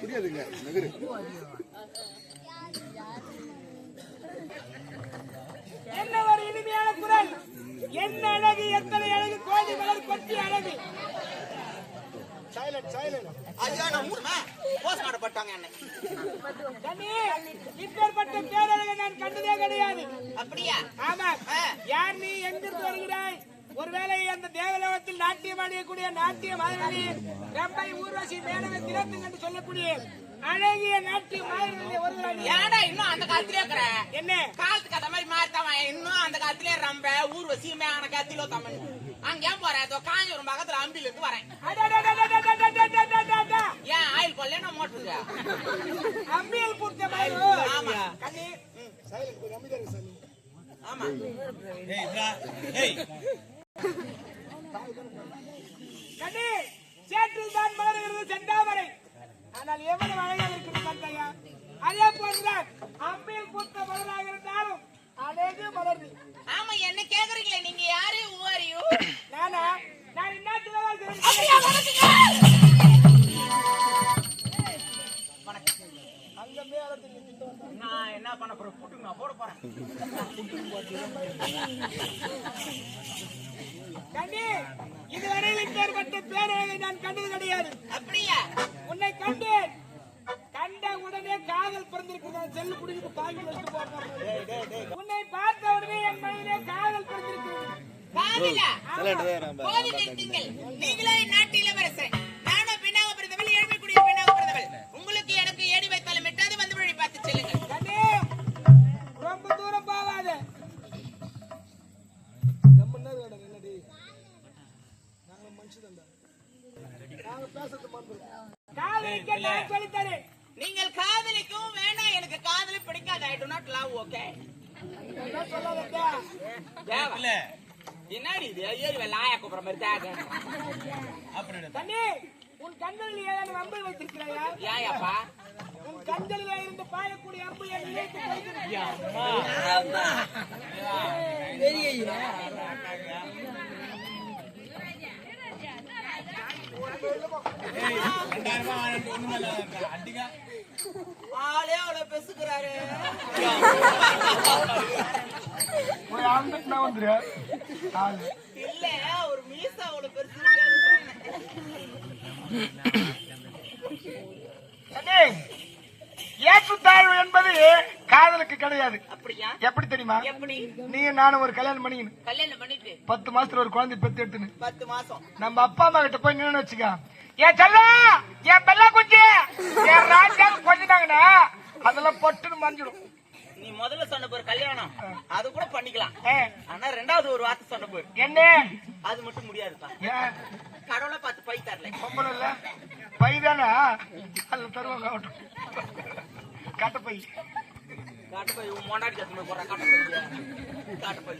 புரியாதுங்க நகரு என்ன ஒரு இனிமையான குரல்? என்ன அழகு எத்தனை அழகு? கோடி மலர் கொட்டி அழகு. சைலண்ட் சைலண்ட் ஐயோ நான் மூணுமா போஸ்ட் மாட்டப்பட்டாங்க என்ன. கண்ணி இப்பேற்பட்ட பேரழகை நான் கண்டதே கிடையாது. அப்படியா? ஆமா. யார் நீ எங்கிருந்து வருகிறாய்? ஒருவேளை அந்த தேவலோகத்தில் நாட்டியம் ஆடியக்கூடிய நாட்டிய மாதிரி ரம்பை ஊர்வசி மேனவை திறத்துங்க என்று சொல்லக்கூடிய அழகிய நாட்டு ஏடா இன்னும் அந்த காலத்திலே இருக்கிற? என்ன? காலத்து கதை மாதிரி மாறித்தவன் இன்னும் அந்த காலத்திலே ரொம்ப ஊர் வசியமே ஆன தமிழ் அங்க ஏன் போற? அதோ பக்கத்துல அம்பில இருந்து வரேன் ஏன் ஆயில் போடல நான் மோட்டருங்க. அம்பியல் பூர்த்த ஆமா. கண்ணி. ஆமா. ஏய் நீங்களே நாட்டு இளவரசர். நானும் பெண்ணாக பிறந்தவள் ஏழ்மைக்குடிய பெண்ணாக பிறந்தவள். உங்களுக்கு எனக்கு ஏடி வைத்தாலும் எட்டாவது வந்து வழி பார்த்து செல்லுங்கள். கண்ணே ரொம்ப தூரம் போகாத. காதலிக்க நான் சொல்லித்தரேன். நீங்கள் காதலிக்கவும் வேண்டாம் எனக்கு காதலி பிடிக்காது. I do not love okay என்ன சொல்லாதடா. என்னடி இது? ஐயோ லாயா கூப்பிடுற மாதிரி தாங்க கண்ணே உன் கண்களில் ஏதாவது அம்பு வைத்திருக்கிறாயா? ஏயாப்பா உன் கண்களில் இருந்து பாயக்கூடிய அம்பு என் நிலைக்கு. ஆளே அவ்வளவு பெசுக்கிறாரு. நான். ஆளு. இல்ல ஒரு மீசா அவ்வளவு பெருசு ஏற்றத்தாழ்வு என்பது காதலுக்கு கிடையாது. எப்படி தெரியுமா? நீ நானும் ஒரு கல்யாணம் பண்ணிக்கணும். பத்து மாசத்துல ஒரு குழந்தை பெத்து எடுத்துன்னு. பத்து மாசம். நம்ம அப்பா அம்மா கிட்ட போய் நின்னு வச்சுக்க. என் செல்லம் என் பெல்லா குச்சி என் ராஜா கொஞ்சிட்டாங்கன்னா அதெல்லாம் பொட்டுன்னு மறைஞ்சிடும். முதல்ல சொன்ன போரு கல்யாணம். அது கூட பண்ணிக்கலாம். ஆனா ரெண்டாவது ஒரு வார்த்தை சொன்ன போரு. என்ன? அது மட்டும் முடியாதுப்பா. ஏன் கடவுளை பார்த்து பை தரல. பொம்பளை இல்ல. பைதானா அதுல தருவாங்க ஆகட்டும் கட்ட பை. காட்டு பை உன் மொண்டாடி கத்து போய் போறான் காட்டு பை. காட்டு பை.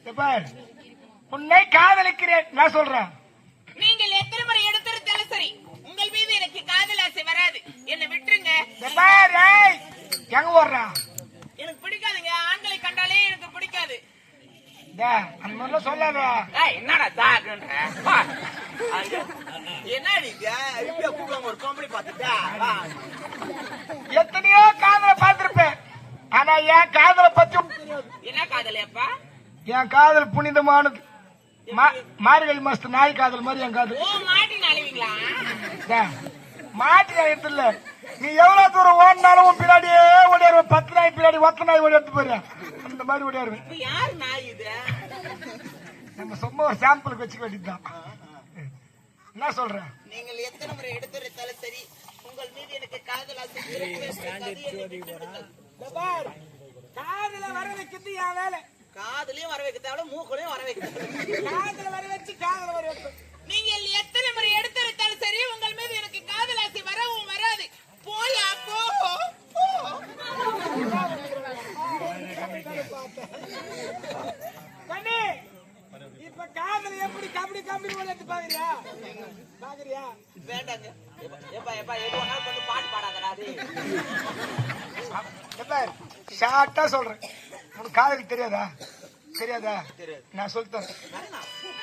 இத பார், உன்னை காதலிக்கிறேன். நான் சொல்றேன் நீங்கள் எத்தனை முறை எடுத்திருந்தாலும் சரி உங்கள் மீது எனக்கு ஆசை வராது. என்னை விட்டுருங்க. எங்க ஓடுறா? எனக்கு பிடிக்காதுங்க. ஆண்களை கண்டாலே எனக்கு பிடிக்காது. அந்த மாதிரிலாம் சொல்லாதடா ஏய், என்னடா தாக்குன்ற. என்னடி இது? இப்படியே கூப்பிடாம ஒரு காமெடி பார்த்துட்டா? வா. எத்தனையோ காதலை பார்த்திருப்பேன். ஆனா என் காதலை பத்தி. என்ன காதல் அப்பா? என் காதல் புனிதமானது. மார்கழி மாசத்து நாய் காதல் மாதிரி என் காதல். மாட்டி நாளுவீங்களா மாட்டு இல்ல நீ எவ்வளவு தூரம் ஓடினாலும் பின்னாடியே ஓடிடுவேன் பத்து நாய் பின்னாடி ஒத்த நாய் ஓடி எடுத்து போயிரு அந்த மாதிரி ஓடிடுவேன் இப்ப யாரு நாய் இது? நம்ம சும்மா ஒரு சாம்பிளுக்கு வச்சுக்க வேண்டியதுதான். என்ன சொல்றேன் நீங்கள் எத்தனை முறை எடுத்துரைத்தாலும் சரி உங்கள் மீது எனக்கு காதல் விட்டுவிடுங்கள். காதல வர வைக்கிறது என் வேலை. காதுலயும் வர வைக்க தேவை மூக்குலயும் வர வைக்க தேவை. காதல வர வச்சு காதல வர வைக்கும் நீங்கள் எத்தனை முறை எடுத்துரைத்தாலும் சரி உங்கள் மீது எனக்கு காதல் ஆசை வரவும் வராது போயா போ போ. பார்த்தேன் கண்ணி இப்ப காதல் எப்படி கபடி கபடி விளையாட்டு பாக்குறியா? பாக்குறியா? வேண்டாங்க. எப்பா, எப்பா எப்பா எது வேணாலும் பண்ணி பாட்டு பாடாதடா எப்ப ஷார்ட்டா சொல்றேன். உனக்கு காதல் தெரியாதா? தெரியாதா. நான் சொல்லித்தரேன்.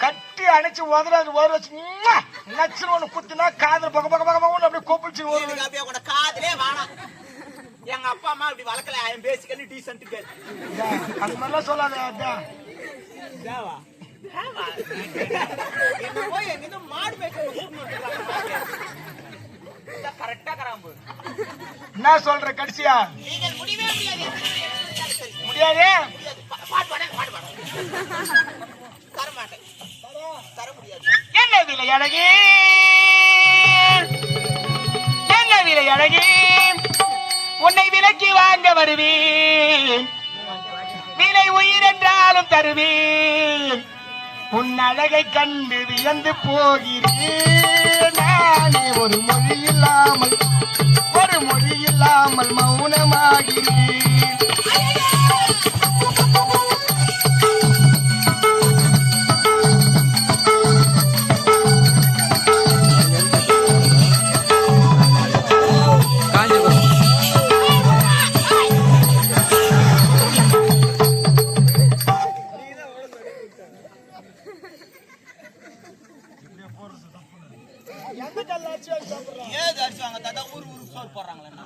கட்டி அணைச்சு உதறாது ஒரு வச்சு நச்சுன்னு ஒண்ணு குத்துனா காதல் பக்க பக்க பக்க பக்கம் அப்படியே கொப்பிச்சு ஒரு காதலே வேணாம். எங்க அப்பா அம்மா இப்படி வளர்க்கல. ஐயம் பேசிக்கலி டீசன்ட் கேள் அது மாதிரிலாம் சொல்லாத. தேவா போய் எங்க மாடு மேய்க்க கரெக்டா கராம்பு. என்ன சொல்ற கடைசியா? நீங்கள் முடியவே முடியாது. முடியாது? பாட்டு பாட பாட்டு பாட. தர மாட்டேன். தர முடியாது. என்ன விலை அழகி? என்ன விலை அழகி? உன்னை விலக்கி வாங்க வருவேன். விலை உயிர் என்றாலும் தருவேன். உன் அழகை கண்டு வியந்து போகிறேன். நானே ஒரு மொழி இல்லாமல் ஒரு மொழி இல்லாமல் மௌனமாகிறேன். போடுறாங்களா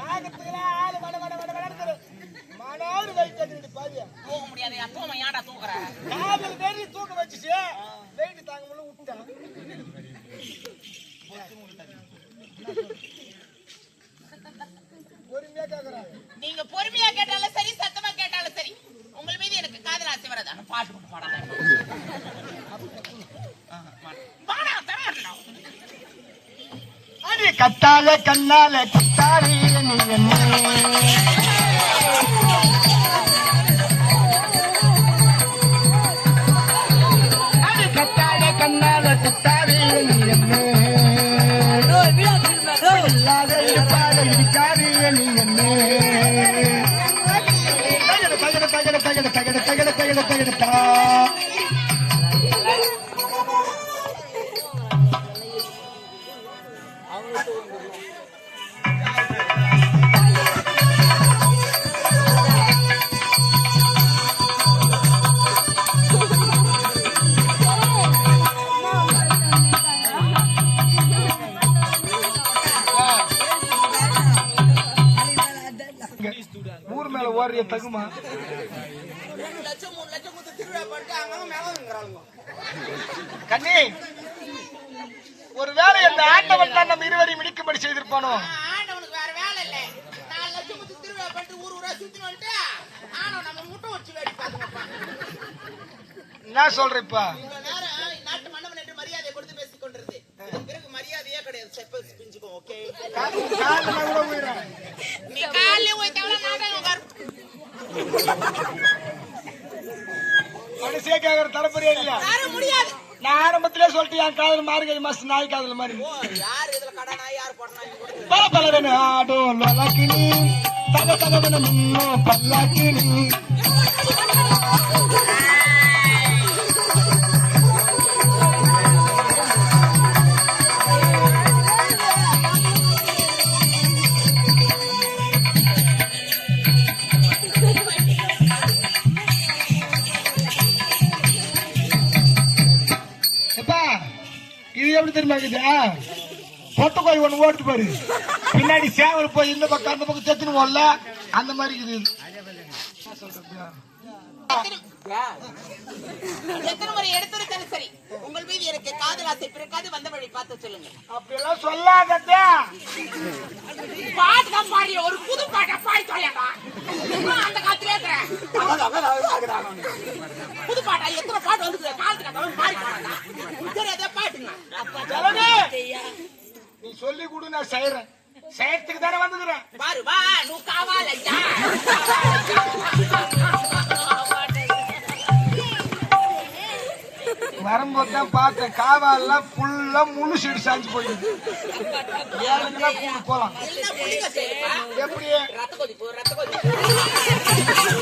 பாக்கத்துக்குள்ள ஆளு வட வட வட வடன்னு மனாவது வெயிட் தூக்க முடியாது தூம ஏன்டா தூக்குற காதல் வெறி தூக்க வச்சுச்சு. வெயிட் தாங்க முடியல விட்டேன் பொறுமையா கேக்குறாங்க நீங்க பொறுமையா கேட்டாலும் சரி சத்தமா கேட்டாலும் சரி உங்கள் மீது எனக்கு காதல் ஆசை வராது. ஆனா பாட்டு மட்டும் பாடாத பாடா தர மாட்டேன் அடி கத்தால கண்ணால குத்தாலே நீ என்ன கத்தால கண்ணால குத்தாலே நீ என்ன இல்லாத இருப்பாத இருக்காதே நீ என்ன தகட தகட தகட தகட தகட தகட தகட தகட தகுமா ரெண்டு லட்சம் மூணு லட்சம் கொடுத்து திருவிழா பண்ணிட்டு அங்கங்க மேலங்கிறாங்க கண்ணி ஒரு வேளை இந்த ஆண்டவன் தான் நம்ம இருவரையும் இடிக்கும்படி செய்திருப்பானோ ஆண்டவனுக்கு வேற வேலை இல்ல நாலு லட்சம் கொடுத்து திருவிழா பண்ணிட்டு ஊர் ஊரா சுத்தி வந்துட்டு ஆனா நம்ம முட்டை வச்சு வேடி பார்த்துக்கோப்பா என்ன சொல்ற இப்ப இவ்வளவு நேரம் நாட்டு மன்னவன் என்று மரியாதை கொடுத்து பேசிக் பிறகு மரியாதையே கிடையாது செப்பல் பிஞ்சுக்கும் ஓகே. நீ காலையில போய் தவிர நாடகம் கடைசியா கேக்குற தரப்படியே இல்ல நான் ஆரம்பத்திலே சொல்லிட்டு என் காதல் மார்கழி மாசம் நாய் காதல் மாதிரி பல பலவென ஆடும் லொலக்கினி தக தகவன முன்னோ பல்லாக்கினி. தெரியுமா இருக்குதா பொட்டை கோழி ஓடுது பாரு. பின்னாடி சேவல் போய் இந்த பக்கம் அந்த பக்கம் செத்துன்னு போடல அந்த மாதிரி இருக்குது. எத்தனை முறை எடுத்திருந்தாலும் சரி. உங்கள் மீது எனக்கு காதல் ஆசை பிறக்காது வந்த வழி பார்த்து சொல்லுங்க அப்படியெல்லாம் சொல்லாததே பாட்டு தான் ஒரு புது பாட்டா பாடி தொலையாடா. அந்த காலத்துல புது பாட்டா எத்தனை பாட்டு வந்து அந்த பாடி நீ சொல்லி கொடு நான் செய்யறேன் செய்யறதுக்கு தானே வந்துக்கிறேன். பாரு வா நூ காவாலய்யா வரும்போது தான் பார்த்தேன் காவாலாம் ஃபுல்லா முழு சீடு சாஞ்சு போயிடுது. ஏழுங்களா கூட்டு போலாம். எல்லாம்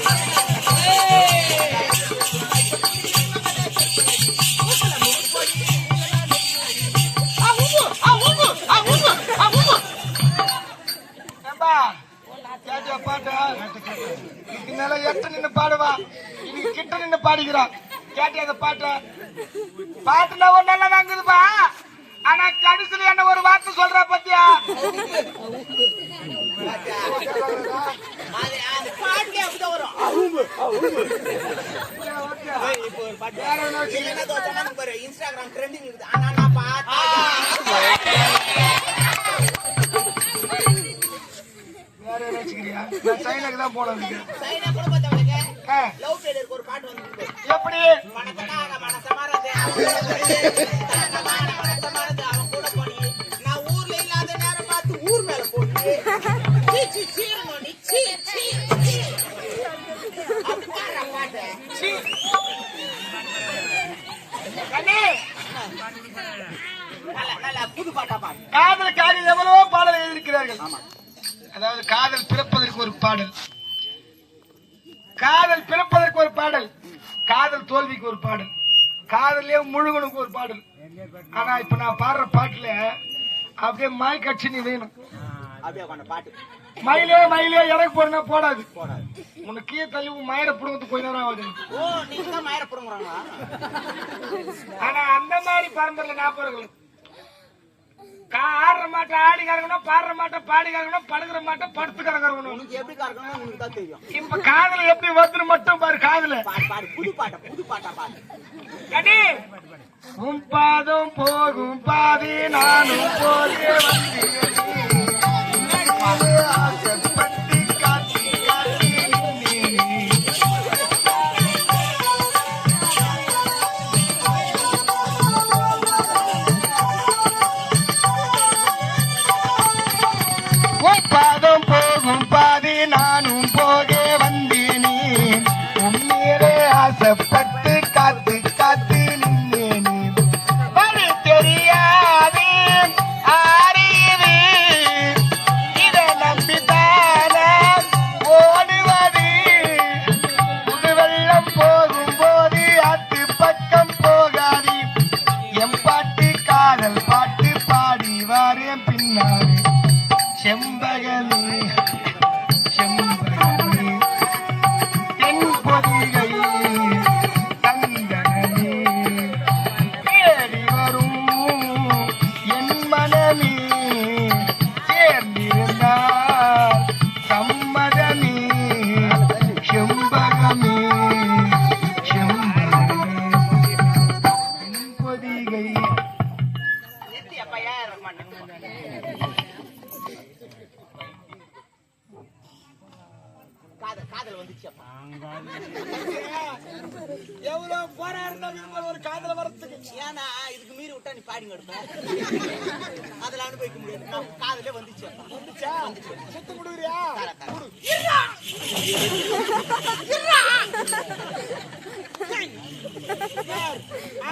கேட்டியா அந்த பாட்டை. பாட்டுல ஒன்னெல்லாம் வாங்குதுப்பா ஆனா கடைசியில என்ன ஒரு வார்த்தை சொல்றா பத்தியா? இன்ஸ்டாகிராம் ட்ரெண்டிங் இருக்குது ஆனா நான் பார்த்தேன் வேற வச்சுக்கிறியா நான் சைனாக்கு தான் போனது சைனா குடும்பத்தவளுக்கு லவ் ஃபெயிலியருக்கு ஒரு பாட்டு வந்து அப்படி காதல் பாட்டு. எவ்வளவோ பாடல் எழுதியிருக்கிறார்கள். அதாவது காதல் பிறப்பதற்கு ஒரு பாடல். காதல் பிறப்பதற்கு ஒரு பாடல். காதல் தோல்விக்கு ஒரு பாடல். காதலே முழுகனுக்கு ஒரு பாடல். ஆனா இப்ப நான் பாடுற பாட்டுல அப்படியே மாய் கட்சி நீ வேணும். மயிலே மயிலே இறக்கு போறனா போடாது. உனக்கு கீழே தள்ளி உன் மயிரை புடுங்கிறது கொஞ்ச நேரம் ஆகுது. ஆனா அந்த மாதிரி பரம்பரையில ஞாபகம் ஆடுற மாட்டை ஆடி கறக்கணும் பாடுற மாட்டை பாடி கறக்கணும் படுக்கிற மாட்டை படுத்து கறக்கணும். உனக்கு எப்படி கறக்கணும் உனக்கு தான் தெரியும். இப்ப காதல எப்படி வருதுன்னு மட்டும் பாரு காதல. பாடு புது பாட்டா புது பாட்டா பாடு. கடி உன் பாதம் போகும் பாதி நானும் போகே வந்தேன் அதுல அனுபவிக்க முடியாது. காதலே வந்துச்சு? வந்துச்சா. சுத்து. யார்?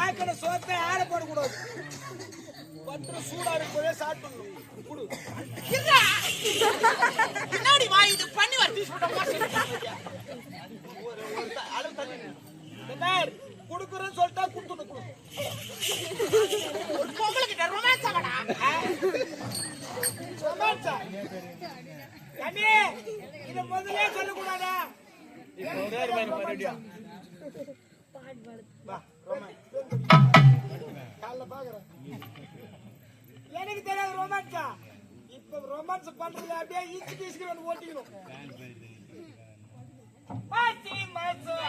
ஆக்கின சோத்தை ஆட போடக்கூடாது. பத்திர சூடா இருக்கும்போதே சாப்பிடணும். பின்னாடி வா இது பண்ணி வர டீ சொல்ற அளவு மாதிரி குடுக்குறேன்னு சொல்லிட்டா குடுத்துட்டு குடு. ஒரு பொங்கலுக்கிட்ட ரொமான்ஸ் ஆகடா ரொமான்ஸா? கண்ணி, இதை சொல்லக்கூடாதா? எனக்கு தெரியாது ரொமான்ஸா இப்ப ரொமான்ஸ் பண்றதுல அப்படியே ஈச்சு பீச்சுக்கு வந்து ஓட்டிக்கணும். பாத்தி மாசம்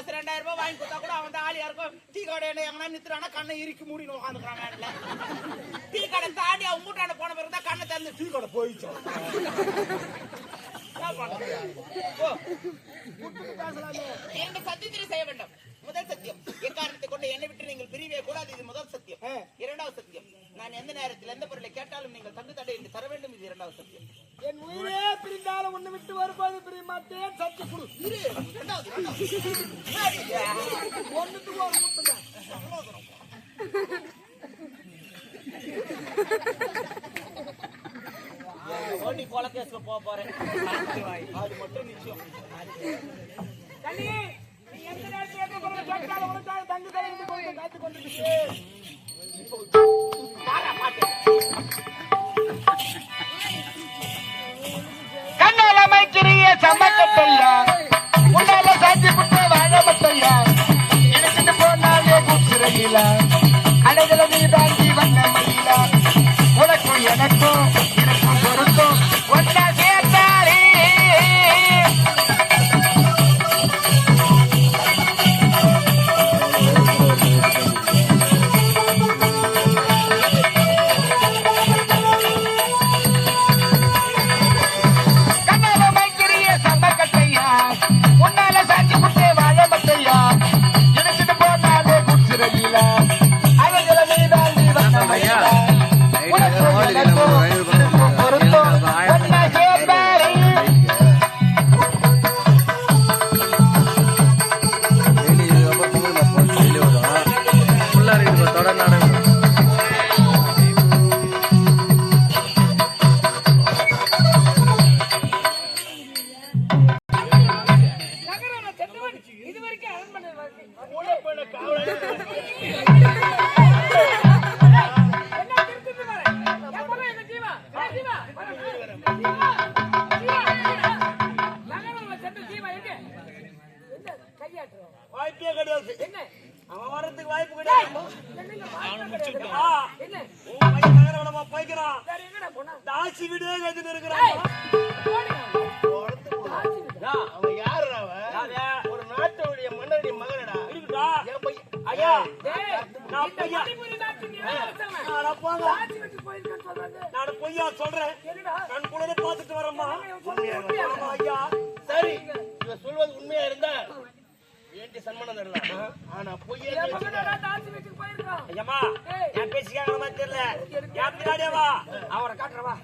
காசு ரெண்டாயிரம் ரூபாய் வாங்கி கொடுத்தா கூட அவன் ஆளியா இருக்கும். டீ கடை என்ன எங்கன்னா நித்துறானா கண்ணை இறுக்கி மூடினு உட்காந்துக்கிறான் வேன்ல டீ கடை தாண்டி அவன் மூட்டாண்ட போன பிறகு தான் கண்ணை திறந்து டீ கடை போயிச்சோம் இரண்டு சத்தியத்தினை செய்ய வேண்டும். முதல் சத்தியம். எக்காரணத்தை கொண்டு என்னை விட்டு நீங்கள் பிரிவே கூடாது. இது முதல் சத்தியம். இரண்டாவது சத்தியம். நான் எந்த நேரத்தில் எந்த பொருளை கேட்டாலும் நீங்கள் தந்து தடை என்று தர வேண்டும் இது இரண்டாவது சத்தியம். என் உயிரே பிரிந்தாலும் ஒன்னு விட்டு வரும்போது பிரியமாட்டேன் சத்து குடு இரு இரண்டாவது ஒண்ணுக்கு ஒரு முட்டுதான் ஓட்டி போறேன். அது மட்டும் நிச்சயம். தங்கி தங்கி காத்து கொண்டிருக்கு கண்ணால மைத்திரிய சமக்கட்டையா உன்னால சாத்தி புட்ட வாழ மட்டையா நினைச்சிட்டு போனாலே கூச்சிரையில அடைதல நீதான் ஜீவன் மயிலா. உனக்கும் எனக்கும் காவலன் சரி இவ சொல்வது உண்மையா இருந்தா வேண்டிய சன்மானம் தரலாம் ஆனா பொய்யா ஐயம்மா என் பேசிக்காங்களா தெரியல. என் பின்னாடியவா அவரை காட்டுறவா.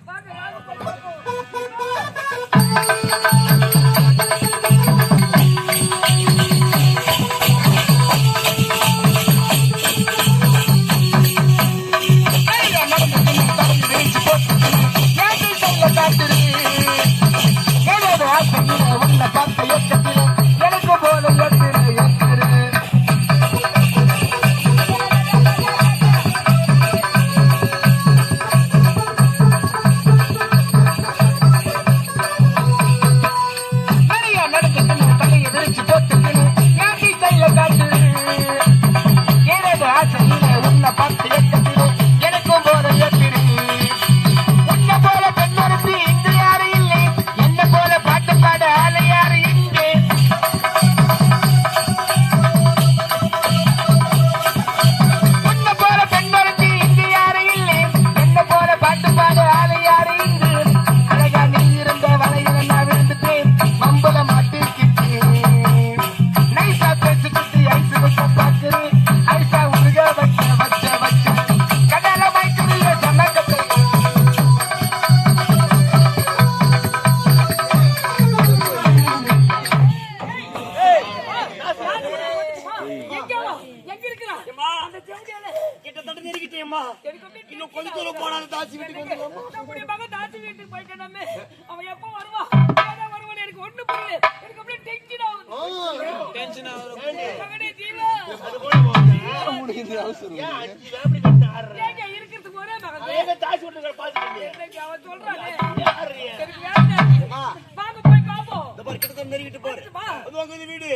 வீடு.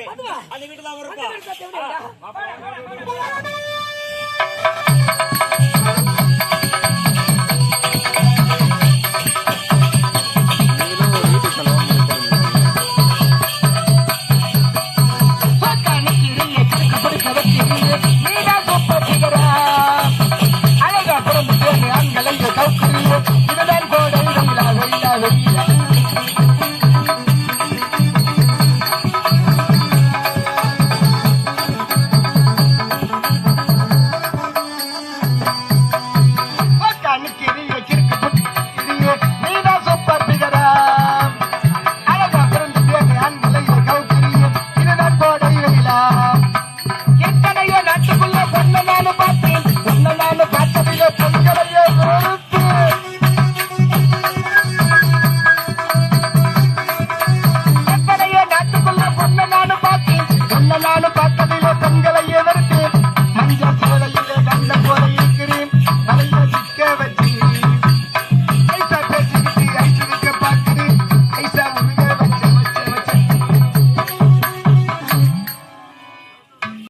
அந்த வீட்டுல அவன் இருப்பான்.